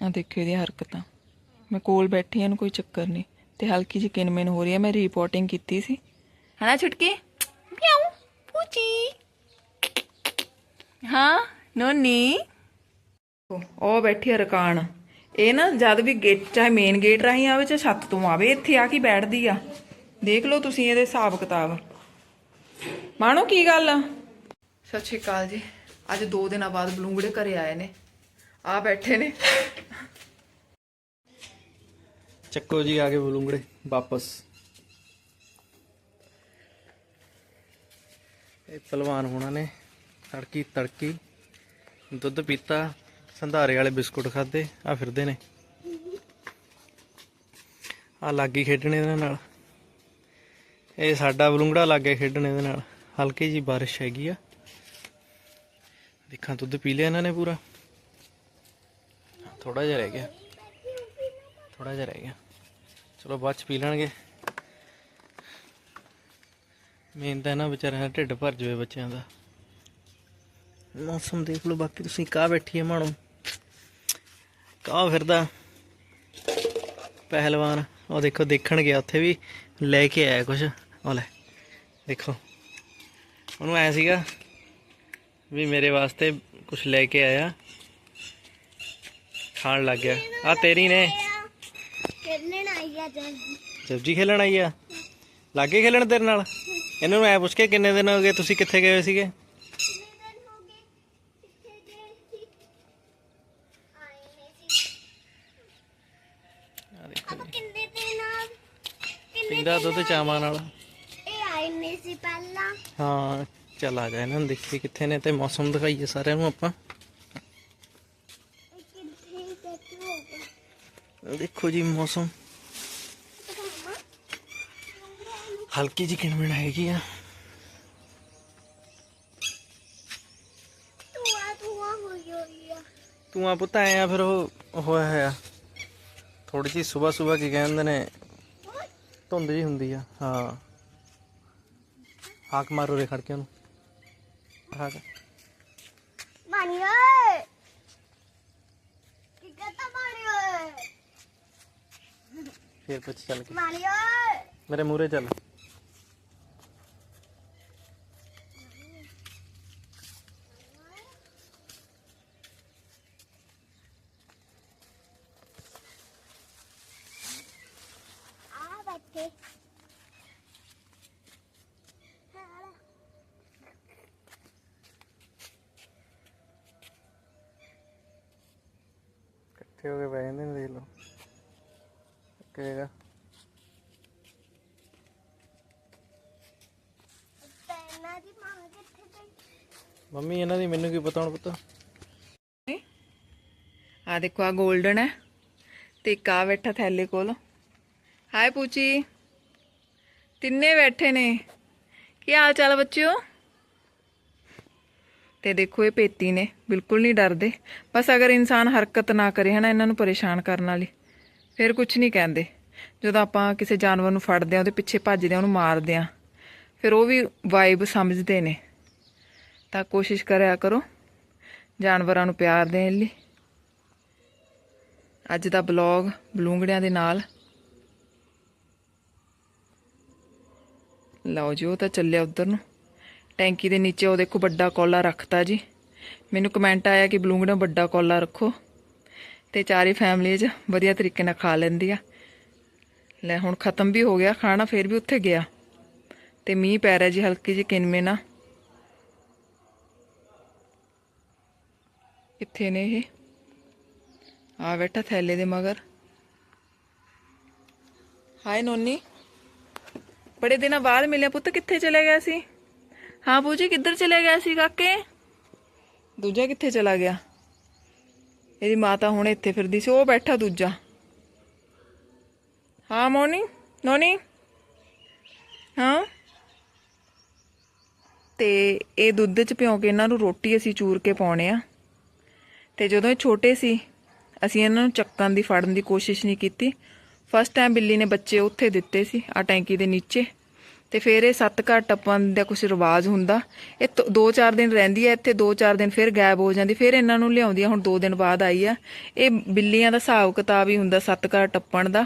ਆ ਦੇਖਿਓ ਇਹਦੀਆਂ ਹਰਕਤਾਂ। ਮੈਂ ਕੋਲ ਬੈਠੀ ਹਾਂ ਇਹਨੂੰ ਕੋਈ ਚੱਕਰ ਨਹੀਂ। ਤੇ ਹਲਕੀ ਜਿਹੀ ਕਿਨਮਿਨ ਹੋ ਰਹੀ ਹੈ ਮੈਂ ਰਿਪੋਰਟਿੰਗ ਕੀਤੀ ਸੀ। ਹਨਾ ਛੁਟਕੀ? ਮਿਆਉ ਪੂਚੀ। ਹਾਂ ਨੋਨੀ। ਉਹ ਬੈਠੀ ਆ ਰਕਾਨ। ਇਹ ਨਾ ਜਦ ਵੀ ਗੇਟ ਚਾਹੇ ਮੇਨ ਗੇਟ ਰਾਹੀਂ ਆਵੇ ਚਾਹੇ ਛੱਤ ਤੋਂ ਆਵੇ ਇੱਥੇ ਆ ਕੇ ਬੈਠਦੀ ਆ। ਦੇਖ ਲਓ ਤੁਸੀਂ ਇਹਦੇ ਹਿਸਾਬ ਕਿਤਾਬ। ਮਾਣੋ ਕੀ ਗੱਲ ਆ? ਸਤਿ ਸ਼੍ਰੀ ਅਕਾਲ ਜੀ। ਅੱਜ 2 ਦਿਨਾਂ ਬਾਅਦ ਬਲੂੰਗੜੇ ਘਰੇ ਆਏ ਨੇ। ਆ ਬੈਠੇ ਨੇ। ਚੱਕੋ ਜੀ ਆ ਗਏ ਬਲੂੰਗੜੇ, ਵਾਪਸ। ਇਹ ਪਹਿਲਵਾਨ ਹੋਣਾ ਨੇ, ਤੜਕੀ ਤੜਕੀ। ਦੁੱਧ ਪੀਤਾ, ਸੰਧਾਰੇ ਵਾਲੇ ਬਿਸਕੁਟ ਖਾਦੇ ਆ ਫਿਰਦੇ ਨੇ। ਆ ਲੱਗੀ ਖੇਡਣੇ ਇਹਨਾਂ ਨਾਲ। ਇਹ ਸਾਡਾ ਬਲੂੰਗੜਾ ਲੱਗੇ ਖੇਡਣੇ ਇਹਦੇ ਨਾਲ। ਹਲਕੀ ਜੀ ਬਾਰਿਸ਼ ਹੈਗੀ ਆ। ਦੇਖਾਂ, ਦੁੱਧ ਪੀ ਲਿਆ ਇਹਨਾਂ ਨੇ ਪੂਰਾ। ਥੋੜਾ ਜਿਹਾ ਰਹਿ ਗਿਆ। ਥੋੜਾ ਜਿਹਾ ਰਹਿ ਗਿਆ। ਚਲੋ ਬਾਅਦ ਚ ਪੀ ਲੈਣਗੇ। ਮੇਨ ਤਾਂ ਨਾ ਵਿਚਾਰਿਆਂ ਦਾ ਢਿੱਡ ਭਰ ਜਾਵੇ ਬੱਚਿਆਂ ਦਾ। ਮੌਸਮ ਦੇਖ ਲਓ ਬਾਕੀ ਤੁਸੀਂ ਕਾ ਬੈਠੀ ਹੈ ਮਾਣੋ। ਕਾ ਫਿਰਦਾ। ਪਹਿਲਵਾਨ, ਉਹ ਦੇਖੋ ਦੇਖਣ ਗਿਆ ਉੱਥੇ ਵੀ। ਲੈ ਕੇ ਆਇਆ ਕੁਝ ਉਹ ਲੈ, ਦੇਖੋ। ਉਹਨੂੰ ਐ ਸੀਗਾ ਵੀ ਮੇਰੇ ਵਾਸਤੇ ਕੁਝ ਲੈ ਕੇ ਆਇਆ। ਖਾਣ ਲੱਗ ਗਿਆ। ਆ ਤੇਰੀ ਨੇ। ਖੇਲਣ ਆਈ ਆ ਜਲਦੀ। ਸਬਜੀ ਖੇਲਣ ਆਈ ਆ? ਲਾਗੇ ਖੇਲਣ ਤੇਰੇ ਨਾਲ? ਇਹਨਾਂ ਨੂੰ ਐ ਪੁੱਛ ਕੇ ਕਿੰਨੇ ਦਿਨ ਹੋ ਗਏ ਤੁਸੀਂ ਕਿੱਥੇ ਗਏ ਸੀਗੇ? ਪੀਂਦਾ ਦੁੱਧ ਚਾਵਾਂ ਨਾਲ। ਇਹ ਆਏ ਨਹੀਂ ਸੀ ਪਹਿਲਾਂ। ਹਾਂ ਚੱਲ ਆ ਜਾ ਇਹਨਾਂ ਨੂੰ ਦੇਖੀ ਕਿੱਥੇ ਨੇ ਤੇ ਮੌਸਮ ਦਿਖਾਈਏ ਸਾਰਿਆਂ ਨੂੰ ਆਪਾਂ ਇਹ ਕਿੱਥੇ ਦੇਖੋ ਜੀ ਮੌਸਮ। ਹਲਕੀ ਜਿਹੀ ਕਿਣਮਣ ਹੈਗੀ ਆ। ਤੂੰ ਆ। ਪੁੱਤ ਆਇਆ ਫਿਰ ਉਹ ਹੋਇਆ ਹੋਇਆ। ਥੋੜੀ ਜਿਹੀ ਸਵੇਰ ਸਵੇਰ ਕੀ ਕਹਿੰਦੇ ਨੇ ਧੁੰਦ ਜੀ ਹੁੰਦੀ ਆ ਹਾਂ। ਹਾਕ ਮਾਰੋ ਰੇ ਖੜ ਕੇ ਉਹਨੂੰ। ਹਾਕ। ਮਾਨੀ ਓਏ ਕੀ ਕਹਤਾ ਮਾਨੀ ਓਏ ਫੇਰ ਪਿੱਛੇ ਚੱਲ ਕੇ। ਮਾਨੀ ਓਏ ਮੇਰੇ ਮੂਹਰੇ ਚੱਲ। ਆ ਬੱਚੇ। ਇਕੱਠੇ ਹੋ ਕੇ ਬਹਿ ਜਾਂਦੇ ਨੇ ਦੇਖ ਲਓ। ਕਹੇਗਾ ਪੈਨਾ ਦੀ ਮਾਂ ਕਿੱਥੇ ਗਈ ਮੰਮੀ ਇਹਨਾਂ ਦੀ ਮੈਨੂੰ ਕੀ ਪਤਾ ਹੁਣ ਪੁੱਤ? ਆ ਦੇਖੋ ਆ 골ਡਨ ਹੈ ਤੇ ਇੱਕ ਆ ਬੈਠਾ ਥੈਲੇ ਕੋਲ। ਹਾਏ ਪੂਚੀ। ਤਿੰਨੇ ਬੈਠੇ ਨੇ। ਕੀ ਹਾਲ ਚਾਲ ਬੱਚਿਓ? ਤੇ ਦੇਖੋ ਇਹ ਪੇਤੀ ਨੇ। ਬਿਲਕੁਲ ਨਹੀਂ ਡਰਦੇ। ਬਸ ਅਗਰ ਇਨਸਾਨ ਹਰਕਤ ਨਾ ਕਰੇ ਹਨਾ ਇਹਨਾਂ ਨੂੰ ਪਰੇਸ਼ਾਨ ਕਰਨ ਵਾਲੀ। ਫਿਰ ਕੁਝ ਨਹੀਂ ਕਹਿੰਦੇ। ਜਦੋਂ ਆਪਾਂ ਕਿਸੇ ਜਾਨਵਰ ਨੂੰ ਫੜਦੇ ਆ ਉਹਦੇ ਪਿੱਛੇ ਭੱਜਦੇ ਆ ਉਹਨੂੰ ਮਾਰਦੇ ਆ ਫਿਰ ਉਹ ਵੀ ਵਾਈਬ ਸਮਝਦੇ ਨੇ। ਤਾਂ ਕੋਸ਼ਿਸ਼ ਕਰਿਆ ਕਰੋ ਜਾਨਵਰਾਂ ਨੂੰ ਪਿਆਰ ਦੇਣ ਲਈ। ਅੱਜ ਦਾ ਬਲੌਗ ਬਲੂੰਗੜਿਆਂ ਦੇ ਨਾਲ। ਲਓ ਜੀ, ਉਹ ਤਾਂ ਚੱਲਿਆ ਉਧਰ ਨੂੰ। ਟੈਂਕੀ ਦੇ ਨੀਚੇ ਉਹ ਦੇਖੋ ਵੱਡਾ ਕੋਲਾ ਰੱਖਤਾ ਜੀ। ਮੈਨੂੰ ਕਮੈਂਟ ਆਇਆ ਕਿ ਬਲੂੰਗੜਿਆਂ ਵੱਡਾ ਕੋਲਾ ਰੱਖੋ। ਤੇ ਚਾਰੇ ਫੈਮਲੀ 'ਚ ਵਧੀਆ ਤਰੀਕੇ ਨਾਲ ਖਾ ਲੈਂਦੀ ਆ। ਲੈ ਹੁਣ ਖਤਮ ਵੀ ਹੋ ਗਿਆ, ਖਾਣਾ ਫੇਰ ਵੀ ਉੱਥੇ ਗਿਆ। ਤੇ ਮੀਂਹ ਪੈ ਰਿਹਾ ਜੀ, ਹਲਕੀ ਜਿਹੀ ਕਿਨਮੇ ਨਾ ਕਿੱਥੇ ਨੇ ਇਹ। ਆ ਬੈਠਾ ਥੈਲੇ ਦੇ ਮਗਰ। ਹਾਏ ਨੋਨੀ, ਬੜੇ ਦਿਨਾਂ ਬਾਅਦ ਮਿਲਿਆ ਪੁੱਤ, ਕਿੱਥੇ ਚਲੇ ਗਿਆ ਸੀ? ਹਾਂ ਬੂਜੀ ਕਿੱਧਰ ਚਲੇ ਗਿਆ ਸੀ ਕਾਕੇ? ਦੂਜਾ ਕਿੱਥੇ ਚਲਾ ਗਿਆ? ਇਹਦੀ ਮਾਤਾ ਹੁਣ ਇੱਥੇ ਫਿਰਦੀ ਸੀ, ਉਹ ਬੈਠਾ ਦੂਜਾ। ਹਾਂ, ਮੋਨੀ ਨੋਨੀ ਹਾਂ। ਤੇ ਇਹ ਦੁੱਧ ਚ ਭਿਉਂ ਕੇ ਇਹਨਾਂ ਨੂੰ ਰੋਟੀ ਅਸੀਂ ਚੂਰ ਕੇ ਪਾਉਣੇ ਆ। ਤੇ ਜਦੋਂ ਇਹ ਛੋਟੇ ਸੀ, ਅਸੀਂ ਇਹਨਾਂ ਨੂੰ ਚੱਕਣ ਦੀ, ਫੜਨ ਦੀ ਕੋਸ਼ਿਸ਼ ਨਹੀਂ ਕੀਤੀ। ਫਸਟ ਟਾਈਮ ਬਿੱਲੀ ਨੇ ਬੱਚੇ ਉੱਥੇ ਦਿੱਤੇ ਸੀ ਆ ਟੈਂਕੀ ਦੇ ਨੀਚੇ। ਤੇ ਫਿਰ ਇਹ ਸੱਤ ਘਰ ਟੱਪਣ ਦਾ ਕੁਝ ਰਿਵਾਜ ਹੁੰਦਾ। ਇਹ 2-4 ਦਿਨ ਰਹਿੰਦੀ ਹੈ ਇੱਥੇ 2-4 ਦਿਨ ਫਿਰ ਗਾਇਬ ਹੋ ਜਾਂਦੀ, ਫਿਰ ਇਹਨਾਂ ਨੂੰ ਲਿਆਉਂਦੀ ਆ, ਹੁਣ 2 ਦਿਨ ਬਾਅਦ ਆਈ ਆ। ਇਹ ਬਿੱਲੀਆਂ ਦਾ ਹਿਸਾਬ ਕਿਤਾਬ ਹੀ ਹੁੰਦਾ, ਸੱਤ ਘਰ ਟੱਪਣ ਦਾ।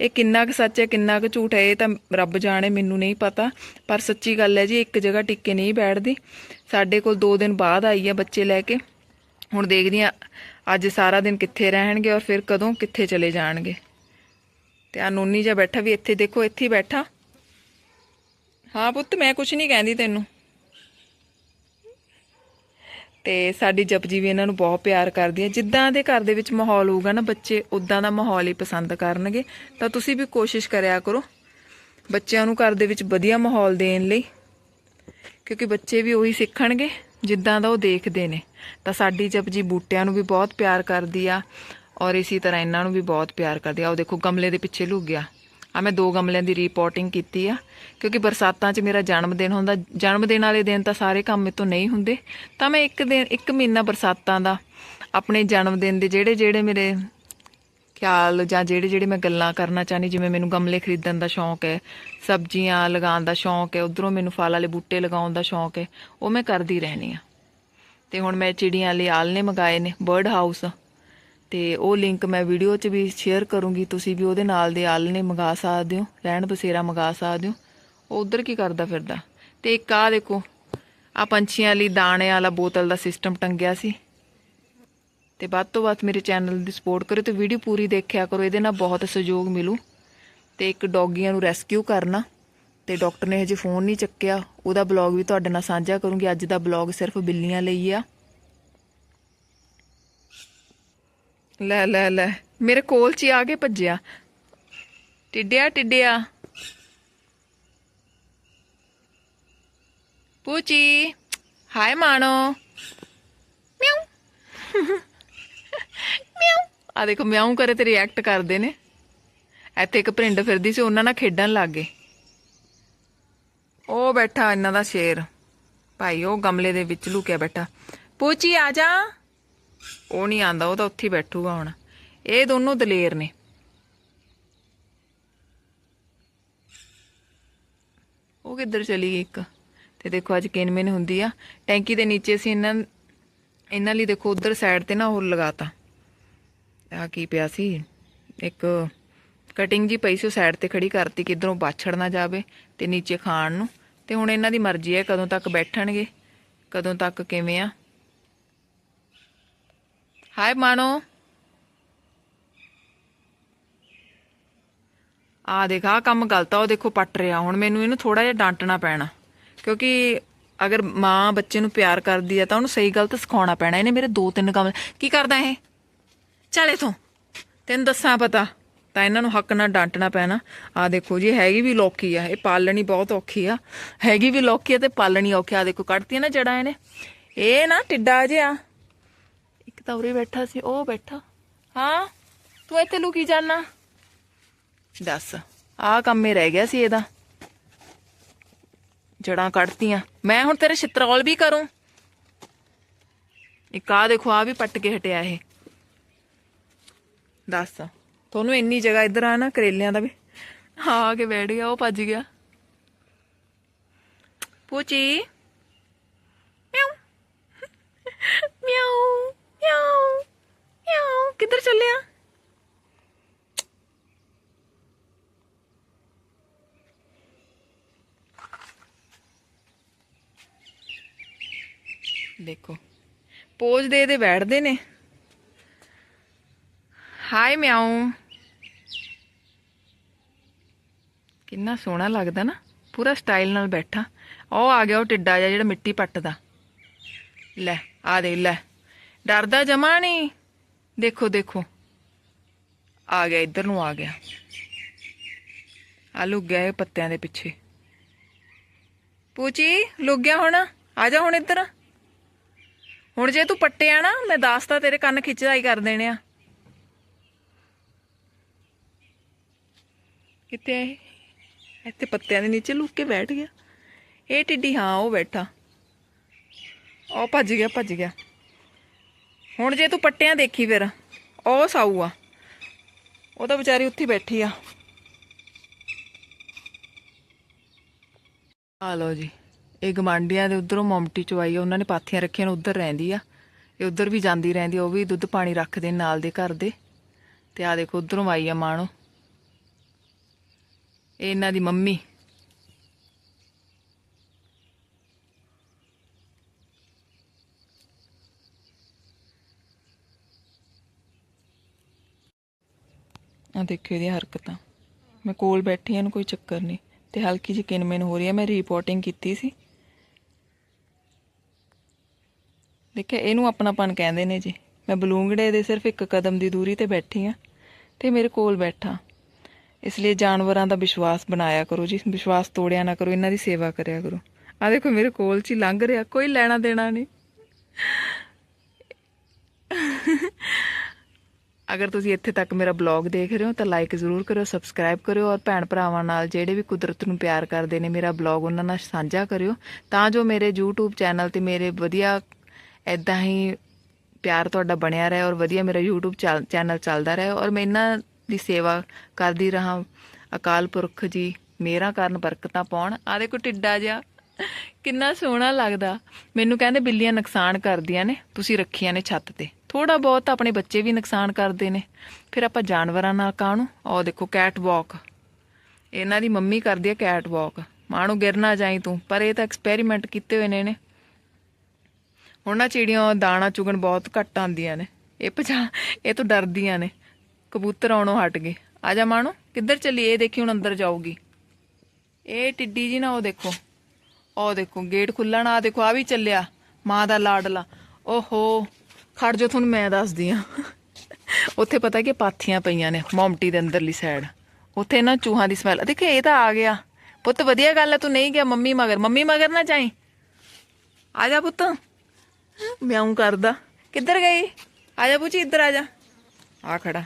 ਇਹ ਕਿੰਨਾ ਕੁ ਸੱਚ ਹੈ, ਕਿੰਨਾ ਕੁ ਝੂਠ ਹੈ, ਇਹ ਤਾਂ ਰੱਬ ਜਾਣੇ, ਮੈਨੂੰ ਨਹੀਂ ਪਤਾ। ਪਰ ਸੱਚੀ ਗੱਲ ਹੈ ਜੀ, ਇੱਕ ਜਗ੍ਹਾ ਟਿੱਕੇ ਨਹੀਂ ਬੈਠਦੀ। ਸਾਡੇ ਕੋਲ 2 ਦਿਨ ਬਾਅਦ ਆਈ ਆ ਬੱਚੇ ਲੈ ਕੇ। ਹੁਣ ਦੇਖਦੀ ਆ, ਅੱਜ ਸਾਰਾ ਦਿਨ ਕਿੱਥੇ ਰਹਿਣਗੇ ਔਰ ਫਿਰ ਕਦੋਂ ਕਿੱਥੇ ਚਲੇ ਜਾਣਗੇ। ਤੇ ਆ ਨੋਨੀ ਜਿਹਾ ਬੈਠਾ ਵੀ ਇੱਥੇ ਦੇਖੋ, ਇੱਥੇ ਹੀ ਬੈਠਾ। ਹਾਂ ਪੁੱਤ, ਮੈਂ ਕੁਝ ਨਹੀਂ ਕਹਿੰਦੀ ਤੈਨੂੰ। ਤੇ ਸਾਡੀ ਜਪਜੀ ਵੀ ਇਹਨਾਂ ਨੂੰ ਬਹੁਤ ਪਿਆਰ ਕਰਦੀ ਹੈ। ਜਿੱਦਾਂ ਦੇ ਘਰ ਦੇ ਵਿੱਚ ਮਾਹੌਲ ਹੋਊਗਾ ਨਾ, ਬੱਚੇ ਉਦਾਂ ਦਾ ਮਾਹੌਲ ਹੀ ਪਸੰਦ ਕਰਨਗੇ। ਤਾਂ ਤੁਸੀਂ ਵੀ ਕੋਸ਼ਿਸ਼ ਕਰਿਆ ਕਰੋ ਬੱਚਿਆਂ ਨੂੰ ਘਰ ਦੇ ਵਿੱਚ ਵਧੀਆ ਮਾਹੌਲ ਦੇਣ ਲਈ, ਕਿਉਂਕਿ ਬੱਚੇ ਵੀ ਉਹੀ ਸਿੱਖਣਗੇ ਜਿੱਦਾਂ ਦਾ ਉਹ ਦੇਖਦੇ ਨੇ। ਤਾਂ ਸਾਡੀ ਜਪਜੀ ਬੂਟਿਆਂ ਨੂੰ ਵੀ ਬਹੁਤ ਪਿਆਰ ਕਰਦੀ ਆ ਔਰ ਇਸੇ ਤਰ੍ਹਾਂ ਇਹਨਾਂ ਨੂੰ ਵੀ ਬਹੁਤ ਪਿਆਰ ਕਰਦੀ ਆ। ਉਹ ਦੇਖੋ, ਗਮਲੇ ਦੇ ਪਿੱਛੇ ਲੁਕ ਗਿਆ। ਆ, ਮੈਂ ਦੋ ਗਮਲਿਆਂ ਦੀ ਰਿਪੋਰਟਿੰਗ ਕੀਤੀ ਆ, ਕਿਉਂਕਿ ਬਰਸਾਤਾਂ 'ਚ ਮੇਰਾ ਜਨਮ ਦਿਨ ਹੁੰਦਾ ਜਨਮ ਦਿਨ ਵਾਲੇ ਦਿਨ ਤਾਂ ਸਾਰੇ ਕੰਮ ਮੇਤੋਂ ਨਹੀਂ ਹੁੰਦੇ। ਤਾਂ ਮੈਂ ਇੱਕ ਦਿਨ, ਇੱਕ ਮਹੀਨਾ ਬਰਸਾਤਾਂ ਦਾ ਆਪਣੇ ਜਨਮ ਦਿਨ ਦੇ ਜਿਹੜੇ ਜਿਹੜੇ ਮੇਰੇ ਖਿਆਲ ਜਾਂ ਜਿਹੜੇ ਜਿਹੜੇ ਮੈਂ ਗੱਲਾਂ ਕਰਨਾ ਚਾਹਨੀ ਜਿਵੇਂ ਮੈਨੂੰ ਗਮਲੇ ਖਰੀਦਣ ਦਾ ਸ਼ੌਂਕ ਹੈ, ਸਬਜ਼ੀਆਂ ਲਗਾਉਣ ਦਾ ਸ਼ੌਂਕ ਹੈ, ਉਧਰੋਂ ਮੈਨੂੰ ਫਲ ਵਾਲੇ ਬੂਟੇ ਲਗਾਉਣ ਦਾ ਸ਼ੌਂਕ ਹੈ, ਉਹ ਮੈਂ ਕਰਦੀ ਰਹਿਣੀ ਆ ਤੇ ਹੁਣ ਮੈਂ ਚਿੜੀਆਂ ਲਈ ਆਲਣੇ ਮੰਗਾਏ ਨੇ ਬਰਡ ਹਾਊਸ ਤੇ ਉਹ ਲਿੰਕ ਮੈਂ ਵੀਡੀਓ 'ਚ ਵੀ ਸ਼ੇਅਰ ਕਰੂੰਗੀ, ਤੁਸੀਂ ਵੀ ਉਹਦੇ ਨਾਲ ਦੇ ਆਲਣੇ ਮੰਗਾ ਸਕਦੇ ਹੋ, ਰਹਿਣ ਬਸੇਰਾ ਮੰਗਾ ਸਕਦੇ ਹੋ। ਉਹ ਉਧਰ ਕੀ ਕਰਦਾ ਫਿਰਦਾ? ਤੇ ਇੱਕ ਆ ਦੇਖੋ ਆ ਪੰਛੀਆਂ ਲਈ ਦਾਣੇ ਵਾਲਾ ਬੋਤਲ ਦਾ ਸਿਸਟਮ ਟੰਗਿਆ ਸੀ। ਤੇ ਵੱਧ ਤੋਂ ਵੱਧ ਮੇਰੇ ਚੈਨਲ ਦੀ ਸਪੋਰਟ ਕਰੋ ਤੇ ਵੀਡੀਓ ਪੂਰੀ ਦੇਖਿਆ ਕਰੋ, ਇਹਦੇ ਨਾਲ ਬਹੁਤ ਸਹਿਯੋਗ ਮਿਲੂ। ਤੇ ਇੱਕ ਡੌਗੀਆਂ ਨੂੰ ਰੈਸਕਿਊ ਕਰਨਾ, ਤੇ ਡਾਕਟਰ ਨੇ ਹਜੇ ਫੋਨ ਨਹੀਂ ਚੱਕਿਆ। ਉਹਦਾ ਬਲੌਗ ਵੀ ਤੁਹਾਡੇ ਨਾਲ ਸਾਂਝਾ ਕਰੂੰਗੀ। ਅੱਜ ਦਾ ਬਲੌਗ ਸਿਰਫ ਬਿੱਲੀਆਂ ਲਈ ਆ। ਲੈ ਲੈ ਲੈ। ਮੇਰੇ ਕੋਲ ਚ ਹੀ ਆ ਕੇ ਭੱਜਿਆ। ਟਿੱਡਿਆ ਟਿੱਡਿਆ। ਪੂਚੀ, ਹਾਏ ਮਾਣੋ। ਮਿਆਉ ਮਿਆਉ ਆ ਦੇਖੋ ਮਿਆਉ ਕਰੇ ਤੇ ਰਿਐਕਟ ਕਰਦੇ ਨੇ। ਇੱਥੇ ਇੱਕ ਭਰਿੰਡ ਫਿਰਦੀ ਸੀ, ਉਹਨਾਂ ਨਾਲ ਖੇਡਣ ਲੱਗ ਗਏ। ਉਹ ਬੈਠਾ ਇਹਨਾਂ ਦਾ ਸ਼ੇਰ। ਭਾਈ, ਉਹ ਗਮਲੇ ਦੇ ਵਿੱਚ ਲੁਕਿਆ ਬੈਠਾ। ਪੂਚੀ, ਆ ਜਾ। ਉਹ ਨਹੀਂ ਆਂਦਾ, ਉਹ ਤਾਂ ਉੱਥੇ ਹੀ ਬੈਠੂਗਾ ਹੁਣ। ਇਹ ਦੋਨੋਂ ਦਲੇਰ ਨੇ। ਉਹ ਕਿੱਧਰ ਚਲੀ ਗਈ ਇੱਕ? ਤੇ ਦੇਖੋ, ਅੱਜ ਕਿਨਮਿਨ ਹੁੰਦੀ ਆ। ਟੈਂਕੀ ਦੇ ਨੀਚੇ ਸੀ ਇਹਨਾਂ ਇਹਨਾਂ ਲਈ ਦੇਖੋ, ਉਧਰ ਸਾਈਡ ਤੇ ਨਾ ਉਹ ਲਗਾਤਾ। ਆ ਕੀ ਪਿਆ ਸੀ? ਇੱਕ ਕਟਿੰਗ ਜੀ ਪਈ ਸੀ, ਉਹ ਸਾਈਡ ਤੇ ਖੜੀ ਕਰਤੀ ਕਿ ਇਧਰੋਂ ਬਾਛੜ ਨਾ ਜਾਵੇ ਤੇ ਨੀਚੇ ਖਾਣ ਨੂੰ। ਤੇ ਹੁਣ ਇਹਨਾਂ ਦੀ ਮਰਜ਼ੀ ਹੈ, ਕਦੋਂ ਤੱਕ ਬੈਠਣਗੇ, ਕਦੋਂ ਤੱਕ ਕਿਵੇਂ ਆ। ਹਾਏ ਮਾਣੋ ਆ ਦੇਖ ਆਹ ਕੰਮ ਗਲਤ ਆ ਉਹ ਦੇਖੋ ਪੱਟ ਰਿਹਾ ਹੁਣ ਮੈਨੂੰ ਇਹਨੂੰ ਥੋੜਾ ਜਿਹਾ ਡਾਂਟਣਾ ਪੈਣਾ ਕਿਉਂਕਿ ਅਗਰ ਮਾਂ ਬੱਚੇ ਨੂੰ ਪਿਆਰ ਕਰਦੀ ਆ ਤਾਂ ਉਹਨੂੰ ਸਹੀ ਗਲਤ ਸਿਖਾਉਣਾ ਪੈਣਾ ਇਹਨੇ ਮੇਰੇ ਦੋ ਤਿੰਨ ਕੰਮ ਕੀ ਕਰਦਾ ਇਹ ਚੱਲ ਇਥੋਂ ਤੈਨੂੰ ਦੱਸਾਂ ਪਤਾ ਤਾਂ ਇਹਨਾਂ ਨੂੰ ਹੱਕ ਨਾਲ ਡਾਂਟਣਾ ਪੈਣਾ ਆ ਦੇਖੋ ਜੀ ਹੈਗੀ ਵੀ ਲੋਕੀ ਆ ਇਹ ਪਾਲਣੀ ਬਹੁਤ ਔਖੀ ਆ ਹੈਗੀ ਵੀ ਲੋਕੀ ਆ ਤੇ ਪਾਲਣੀ ਔਖੀ ਆ ਦੇਖੋ ਕੱਢਤੀ ਨਾ ਜੜਾ ਇਹਨੇ ਇਹ ਨਾ ਟਿੱਡਾ ਜਿਹਾ ਤਾਂ ਉਰੇ ਬੈਠਾ ਸੀ ਉਹ ਬੈਠਾ। ਹਾਂ? ਤੂੰ ਇੱਥੇ ਲੁਕੀ ਜਾਣਾ ਦੱਸ ਆਹ ਕੰਮ ਹੀ ਰਹਿ ਗਿਆ ਸੀ ਇਹਦਾ। ਜੜਾਂ ਕੱਢਤੀਆਂ। ਮੈਂ ਹੁਣ ਤੇਰੇ ਛਿੱਤਰੌਲ ਵੀ ਕਰੂੰ। ਇੱਕ ਆ ਦੇਖੋ ਆ ਵੀ ਪੱਟ ਕੇ ਹਟਿਆ ਇਹ। ਦੱਸ ਤੁਹਾਨੂੰ ਇੰਨੀ ਜਗ੍ਹਾ ਇੱਧਰ ਆ ਨਾ ਕਰੇਲਿਆਂ ਦਾ ਵੀ। ਹਾਂ ਆ ਕੇ ਬੈਠ ਗਿਆ ਉਹ ਭੱਜ ਗਿਆ। ਪੂਚੀ। ਮਿਆਉ ਮਿਆਉ ਮਿਆਉ ਮਿਆਉ ਕਿੱਧਰ ਚੱਲਿਆ? ਦੇਖੋ, ਪੋਜ ਦੇ ਦੇ ਬੈਠਦੇ ਨੇ। ਹਾਏ ਮਿਆਉ ਕਿੰਨਾ ਸੋਹਣਾ ਲੱਗਦਾ ਨਾ, ਪੂਰਾ ਸਟਾਈਲ ਨਾਲ ਬੈਠਾ। ਉਹ ਆ ਗਿਆ ਉਹ ਟਿੱਡਾ ਜਿਹਾ ਜਿਹੜਾ ਮਿੱਟੀ ਪੱਟਦਾ ਲੈ, ਆ ਦੇ, ਲੈ। ਡਰਦਾ ਜਮਾ ਨਹੀਂ। ਦੇਖੋ ਦੇਖੋ। ਆ ਗਿਆ, ਇੱਧਰ ਨੂੰ ਆ ਗਿਆ। ਆ ਲੁੱਗ ਗਿਆ ਇਹ ਪੱਤਿਆਂ ਦੇ ਪਿੱਛੇ। ਪੂਚੀ ਲੁੱਗ ਗਿਆ ਹੁਣ। ਆ ਜਾ ਹੁਣ ਇੱਧਰ। ਹੁਣ ਜੇ ਤੂੰ ਪੱਟਿਆ ਨਾ, ਮੈਂ ਦੱਸਤਾ ਤੇਰੇ ਕੰਨ ਖਿੱਚਦਾਈ ਕਰ ਦੇਣੇ ਆ। ਕਿੱਥੇ ਆ ਇੱਥੇ ਪੱਤਿਆਂ ਦੇ ਨੀਚੇ ਲੁੱਕ ਕੇ ਬੈਠ ਗਿਆ। ਇਹ ਟਿੱਡੀ, ਹਾਂ, ਉਹ ਬੈਠਾ। ਉਹ ਭੱਜ ਗਿਆ ਭੱਜ ਗਿਆ। ਹੁਣ ਜੇ ਤੂੰ ਪੱਟਿਆਂ ਦੇਖੀ ਫਿਰ ਉਹ ਸਾਊ ਆ। ਉਹ ਤਾਂ ਵਿਚਾਰੀ ਉੱਥੇ ਬੈਠੀ ਆ। ਆ ਲਓ ਜੀ ਇਹ ਗਮਾਂਡੀਆਂ ਦੇ ਉਧਰੋਂ ਮਮਟੀ ਚਵਾਈ ਆ ਉਹਨਾਂ ਨੇ ਪਾਥੀਆਂ ਰੱਖੀਆਂ ਨੇ ਉਧਰ ਰਹਿੰਦੀ ਆ। ਇਹ ਉਧਰ ਵੀ ਜਾਂਦੀ ਰਹਿੰਦੀ ਆ, ਉਹ ਵੀ ਦੁੱਧ ਪਾਣੀ ਰੱਖਦੇ ਨੇ ਨਾਲ ਦੇ ਘਰ ਦੇ। ਤੇ ਆ ਦੇਖੋ ਉਧਰੋਂ ਆਈ ਆ ਮਾਣੋ ਇਹ ਇਹਨਾਂ ਦੀ ਮੰਮੀ। ਆ ਦੇਖਿਓ ਇਹਦੀਆਂ ਹਰਕਤਾਂ। ਮੈਂ ਕੋਲ ਬੈਠੀ ਹਾਂ ਇਹਨੂੰ ਕੋਈ ਚੱਕਰ ਨਹੀਂ। ਤੇ ਹਲਕੀ ਜਿਹੀ ਕਿਨਮਿਨ ਹੋ ਰਹੀ ਹੈ ਮੈਂ ਰਿਪੋਰਟਿੰਗ ਕੀਤੀ ਸੀ। ਦੇਖਿਆ, ਇਹਨੂੰ ਆਪਣਾਪਨ ਕਹਿੰਦੇ ਨੇ ਜੀ। ਮੈਂ ਬਲੂੰਗੜੇ ਦੇ ਸਿਰਫ ਇੱਕ ਕਦਮ ਦੀ ਦੂਰੀ ਤੇ ਬੈਠੀ ਹਾਂ ਤੇ ਮੇਰੇ ਕੋਲ ਬੈਠਾ। ਇਸ ਲਈ ਜਾਨਵਰਾਂ ਦਾ ਵਿਸ਼ਵਾਸ ਬਣਾਇਆ ਕਰੋ ਜੀ। ਵਿਸ਼ਵਾਸ ਤੋੜਿਆ ਨਾ ਕਰੋ, ਇਹਨਾਂ ਦੀ ਸੇਵਾ ਕਰਿਆ ਕਰੋ। ਆ ਦੇਖੋ, ਮੇਰੇ ਕੋਲ ਚ ਹੀ ਲੰਘ ਰਿਹਾ, ਕੋਈ ਲੈਣਾ ਦੇਣਾ ਨਹੀਂ। ਅਗਰ ਤੁਸੀਂ ਇੱਥੇ ਤੱਕ ਮੇਰਾ ਬਲੌਗ ਦੇਖ ਰਹੇ ਹੋ ਤਾਂ ਲਾਈਕ ਜ਼ਰੂਰ ਕਰਿਓ ਸਬਸਕ੍ਰਾਈਬ ਕਰਿਓ ਔਰ ਭੈਣ ਭਰਾਵਾਂ ਨਾਲ ਜਿਹੜੇ ਵੀ ਕੁਦਰਤ ਨੂੰ ਪਿਆਰ ਕਰਦੇ ਨੇ ਮੇਰਾ ਬਲੌਗ ਉਹਨਾਂ ਨਾਲ ਸਾਂਝਾ ਕਰਿਓ। ਤਾਂ ਜੋ ਮੇਰੇ YouTube ਚੈਨਲ ਤੇ ਮੇਰੇ ਵਧੀਆ ਐਦਾਂ ਹੀ ਪਿਆਰ ਤੁਹਾਡਾ ਬਣਿਆ ਰਹੇ ਔਰ ਵਧੀਆ ਮੇਰਾ YouTube ਚੈਨ- ਚੈਨਲ ਚੱਲਦਾ ਰਹੇ ਔਰ ਮੈਂ ਇਹਨਾਂ ਦੀ ਸੇਵਾ ਕਰਦੀ ਰਹਾ। ਅਕਾਲ ਪੁਰਖ ਜੀ, ਮੇਰਾ ਕਾਰਨ ਬਰਕਤਾਂ ਪਾਉਣ। ਆ ਦੇਖੋ ਟਿੱਡਾ ਜਿਹਾ, ਕਿੰਨਾ ਸੋਹਣਾ ਲੱਗਦਾ। ਮੈਨੂੰ ਕਹਿੰਦੇ ਬਿੱਲੀਆਂ ਨੁਕਸਾਨ ਕਰਦੀਆਂ ਨੇ, ਤੁਸੀਂ ਰੱਖੀਆਂ ਨੇ ਛੱਤ ਤੇ। ਥੋੜਾ ਬਹੁਤ ਆਪਣੇ ਬੱਚੇ ਵੀ ਨੁਕਸਾਨ ਕਰਦੇ ਨੇ। ਫਿਰ ਆਪਾਂ ਜਾਨਵਰਾਂ ਨਾਲ ਕਾਹਨੂੰ? ਆਹ ਦੇਖੋ ਕੈਟ ਵਾਕ ਇਹਨਾਂ ਦੀ ਮੰਮੀ ਕਰਦੀ ਹੈ ਕੈਟ ਵਾਕ ਮਾਣੋ ਗਿਰ ਨਾ ਜਾਈ ਤੂੰ, ਪਰ ਇਹ ਤਾਂ ਐਕਸਪੈਰੀਮੈਂਟ ਕੀਤੇ ਹੋਏ ਨੇ ਇਹਨੇ। ਹੁਣ ਨਾ ਚਿੜੀਆਂ, ਦਾਣਾ ਚੁਗਣ ਬਹੁਤ ਘੱਟ ਆਉਂਦੀਆਂ ਨੇ। ਇਹ ਪਛਾ ਇਹ ਤੋਂ ਡਰਦੀਆਂ ਨੇ। ਕਬੂਤਰ ਆਉਣੋਂ ਹਟ ਗਏ। ਆ ਜਾ ਮਾਣੋ ਕਿੱਧਰ ਚੱਲੀ? ਇਹ ਦੇਖੀ ਹੁਣ ਅੰਦਰ ਜਾਊਗੀ। ਇਹ ਟਿੱਡੀ ਜੀ ਨਾ, ਉਹ ਦੇਖੋ। ਉਹ ਦੇਖੋ, ਗੇਟ ਖੁੱਲਣਾ ਨਾ ਆਹ ਦੇਖੋ ਆ ਵੀ ਚੱਲਿਆ। ਮਾਂ ਦਾ ਲਾਡਲਾ। ਓਹੋ। ਖੜ ਜੋ ਤੁਹਾਨੂੰ ਮੈਂ ਦੱਸਦੀ ਆ ਉੱਥੇ ਪਤਾ ਕਿ ਪਾਥੀਆਂ ਪਈਆਂ ਨੇ, ਮੌਮਟੀ ਦੇ ਅੰਦਰਲੀ ਸਾਈਡ ਉੱਥੇ ਨਾ ਚੂਹਾਂ ਦੀ ਸਮੈਲ ਦੇਖੇ, ਇਹ ਤਾਂ ਆ ਗਿਆ। ਪੁੱਤ, ਵਧੀਆ ਗੱਲ ਹੈ ਤੂੰ ਨਹੀਂ ਗਿਆ ਮੰਮੀ ਮਗਰ। ਮੰਮੀ ਮਗਰ ਨਾ ਜਾਈ। ਆ ਜਾ ਪੁੱਤ। ਮਿਆਉਂ ਕਰਦਾ। ਕਿੱਧਰ ਗਈ? ਆ ਜਾ ਪੁੱਛੀ ਇੱਧਰ ਆ ਜਾ। ਆ ਖੜਾ।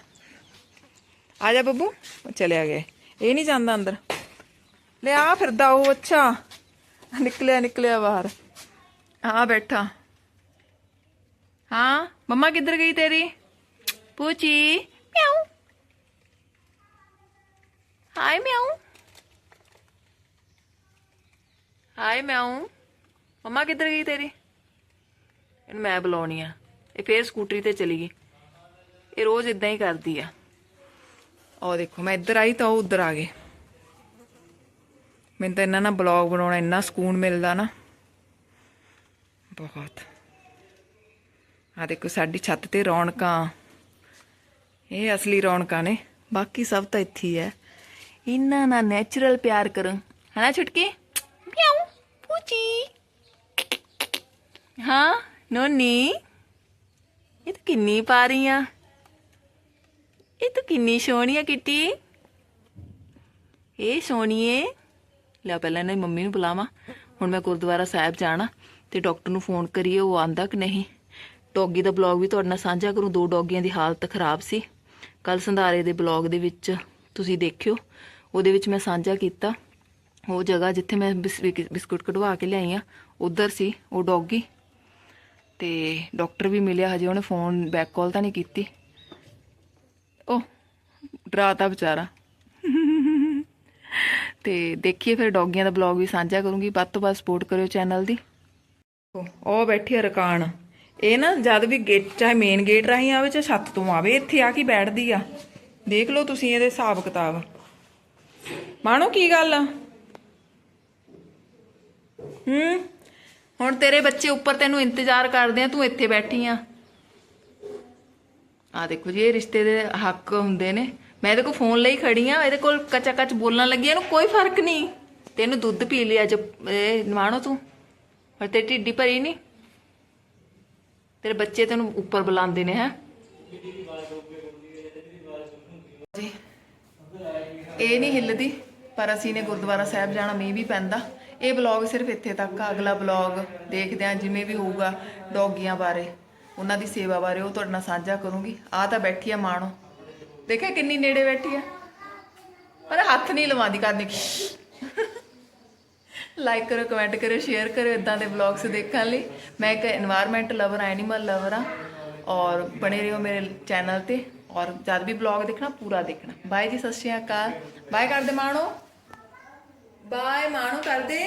ਆ ਜਾ ਬੱਬੂ। ਚਲਿਆ ਗਿਆ ਇਹ ਨਹੀਂ ਜਾਂਦਾ ਅੰਦਰ। ਲੈ ਆ ਫਿਰਦਾ ਉਹ, ਅੱਛਾ। ਨਿਕਲਿਆ ਨਿਕਲਿਆ ਬਾਹਰ। ਆ ਬੈਠਾ। ਹਾਂ? ਮੰਮਾ ਕਿੱਧਰ ਗਈ ਤੇਰੀ? ਪੂਚੀ? ਮਿਆਉ ਹਾਈ ਮਿਆਉ ਹਾਈ ਮਿਆਉ ਮੰਮਾ ਕਿੱਧਰ ਗਈ ਤੇਰੀ? ਇਹਨੂੰ ਮੈਂ ਬੁਲਾਉਣੀ ਆ। ਇਹ ਫੇਰ ਸਕੂਟਰੀ ਤੇ ਚਲੀ ਗਈ। ਇਹ ਰੋਜ਼ ਇਦਾਂ ਹੀ ਕਰਦੀ ਆ। ਉਹ ਦੇਖੋ, ਮੈਂ ਇੱਧਰ ਆਈ ਤਾਂ ਉਹ ਉੱਧਰ ਆ ਗਏ। ਮੈਨੂੰ ਤਾਂ ਇਹਨਾਂ ਨਾਲ ਬਲੌਗ ਬਣਾਉਣਾ, ਇੰਨਾ ਸਕੂਨ ਮਿਲਦਾ ਨਾ। ਬਹੁਤ। ਆ ਦੇਖੋ ਸਾਡੀ ਛੱਤ ਤੇ ਰੌਣਕਾਂ। ਇਹ ਅਸਲੀ ਰੌਣਕਾਂ ਨੇ। ਬਾਕੀ ਸਭ ਤਾਂ ਇੱਥੇ ਹੀ ਹੈ। ਇਹਨਾਂ ਨਾਲ ਨੈਚੁਰਲ ਪਿਆਰ ਕਰੋ। ਹਨਾ ਛੁਟਕੀ? ਮਿਆਉ ਪੂਚੀ। ਹਾਂ ਨੋਨੀ। ਇਹ ਤਾਂ ਕਿੰਨੀ ਪਾ ਰਹੀ ਆ ਇਹ ਤਾਂ ਕਿੰਨੀ ਸੋਹਣੀ ਆ ਕਿੱਟੀ। ਇਹ ਸੋਹਣੀਏ ਲੈ ਪਹਿਲਾਂ ਦੀ ਮੰਮੀ ਨੂੰ ਬੁਲਾਵਾਂ। ਹੁਣ ਮੈਂ ਗੁਰਦੁਆਰਾ ਸਾਹਿਬ ਜਾਣਾ ਤੇ ਡਾਕਟਰ ਨੂੰ ਫੋਨ ਕਰੀਏ ਉਹ ਆਂਦਾ ਕਿ ਨਹੀਂ। ਡੌਗੀ ਦਾ ਬਲੌਗ ਵੀ ਤੁਹਾਡੇ ਨਾਲ ਸਾਂਝਾ ਕਰੂੰ। ਦੋ ਡੌਗੀਆਂ ਦੀ ਹਾਲਤ ਖਰਾਬ ਸੀ। ਕੱਲ ਸੰਧਾਰੇ ਦੇ ਬਲੌਗ ਦੇ ਵਿੱਚ ਤੁਸੀਂ ਦੇਖਿਓ। ਉਹਦੇ ਵਿੱਚ ਮੈਂ ਸਾਂਝਾ ਕੀਤਾ। ਉਹ ਜਗ੍ਹਾ ਜਿੱਥੇ ਮੈਂ ਬਿਸ- ਬਿਸਕੁਟ ਕਢਵਾ ਕੇ ਲਿਆਈ ਆ, ਉਧਰ ਸੀ ਉਹ ਡੌਗੀ। ਤੇ ਡਾਕਟਰ ਵੀ ਮਿਲਿਆ ਹਜੇ, ਉਹਨੇ ਫੋਨ ਬੈਕ ਕਾਲ ਤਾਂ ਨਹੀਂ ਕੀਤੀ। ਉਹ ਡਰਾਤਾ ਵਿਚਾਰਾ। ਤੇ ਦੇਖੀਏ ਫਿਰ ਡੌਗੀਆਂ ਦਾ ਬਲੌਗ ਵੀ ਸਾਂਝਾ ਕਰੂੰਗੀ। ਵੱਧ ਤੋਂ ਵੱਧ ਸਪੋਰਟ ਕਰਿਓ ਚੈਨਲ ਦੀ। ਉਹ ਬੈਠੀ ਆ ਰਕਾਨ। ਇਹ ਨਾ ਜਦ ਵੀ ਗੇਟ ਚਾਹੇ ਮੇਨ ਗੇਟ ਰਾਹੀਂ ਆਵੇ ਚਾਹੇ ਛੱਤ ਤੋਂ ਆਵੇ, ਇੱਥੇ ਆ ਕੇ ਬੈਠਦੀ ਆ। ਦੇਖ ਲਓ ਤੁਸੀਂ ਇਹਦੇ ਹਿਸਾਬ ਕਿਤਾਬ। ਮਾਣੋ ਕੀ ਗੱਲ ਆ? ਹੂੰ? ਹੁਣ ਤੇਰੇ ਬੱਚੇ ਉੱਪਰ ਤੈਨੂੰ ਇੰਤਜ਼ਾਰ ਕਰਦੇ ਆ, ਤੂੰ ਇੱਥੇ ਬੈਠੀ ਆ। ਆ ਦੇਖੋ ਜੀ, ਇਹ ਰਿਸ਼ਤੇ ਦੇ ਹੱਕ ਹੁੰਦੇ ਨੇ। ਮੈਂ ਇਹਦੇ ਕੋਲ ਫੋਨ ਲਈ ਖੜੀ ਆ, ਇਹਦੇ ਕੋਲ ਕੱਚਾ ਕੱਚ ਬੋਲਣ ਲੱਗੀ ਇਹਨੂੰ ਕੋਈ ਫ਼ਰਕ ਨਹੀਂ। ਤੈਨੂੰ ਦੁੱਧ ਪੀ ਲਿਆ ਜ, ਇਹ ਨਵਾਣੋ ਤੂੰ। ਪਰ ਤੇ ਢਿੱਡੀ ਭਰੀ ਨਹੀਂ। ਤੇਰੇ ਬੱਚੇ ਤੈਨੂੰ ਉੱਪਰ ਬੁਲਾਉਂਦੇ ਨੇ ਹੈ? ਜੀ। ਇਹ ਨਹੀਂ ਹਿੱਲਦੀ ਪਰ ਅਸੀਂ ਨੇ ਗੁਰਦੁਆਰਾ ਸਾਹਿਬ ਜਾਣਾ ਮੀਂਹ ਵੀ ਪੈਂਦਾ। ਇਹ ਬਲੌਗ ਸਿਰਫ ਇੱਥੇ ਤੱਕ ਆ। ਅਗਲਾ ਬਲੌਗ ਦੇਖਦੇ ਹਾਂ ਜਿਵੇਂ ਵੀ ਹੋਊਗਾ ਡੌਗੀਆਂ ਬਾਰੇ। ਉਹਨਾਂ ਦੀ ਸੇਵਾ ਬਾਰੇ ਉਹ ਤੁਹਾਡੇ ਨਾਲ ਸਾਂਝਾ ਕਰੂੰਗੀ। ਆ ਤਾਂ ਬੈਠੀ ਆ ਮਾਣੋ। ਦੇਖਿਆ ਕਿੰਨੀ ਨੇੜੇ ਬੈਠੀ ਆ। ਪਰ ਹੱਥ ਨਹੀਂ ਲਵਾਉਂਦੀ ਕਰਨੀ ਲਾਈਕ ਕਰੋ ਕਮੈਂਟ ਕਰੋ ਸ਼ੇਅਰ ਕਰੋ ਇਦਾਂ ਦੇ ਵਲੌਗਸ ਦੇਖਣ ਲਈ। ਮੈਂ ਇੱਕ এনवायरमेंट ਲਵਰ ਐਨੀਮਲ ਲਵਰ ਆ ਔਰ ਬਣੇ ਰਹੋ ਮੇਰੇ ਚੈਨਲ ਤੇ ਔਰ ਜਦ ਵੀ ਵਲੌਗ ਦੇਖਣਾ, ਪੂਰਾ ਦੇਖਣਾ। ਬਾਏ ਜੀ, ਸਤਿ ਸ਼੍ਰੀ ਅਕਾਲ। ਬਾਏ ਕਰਦੇ ਮਾਣੋ। ਬਾਏ ਮਾਣੋ ਕਰਦੇ।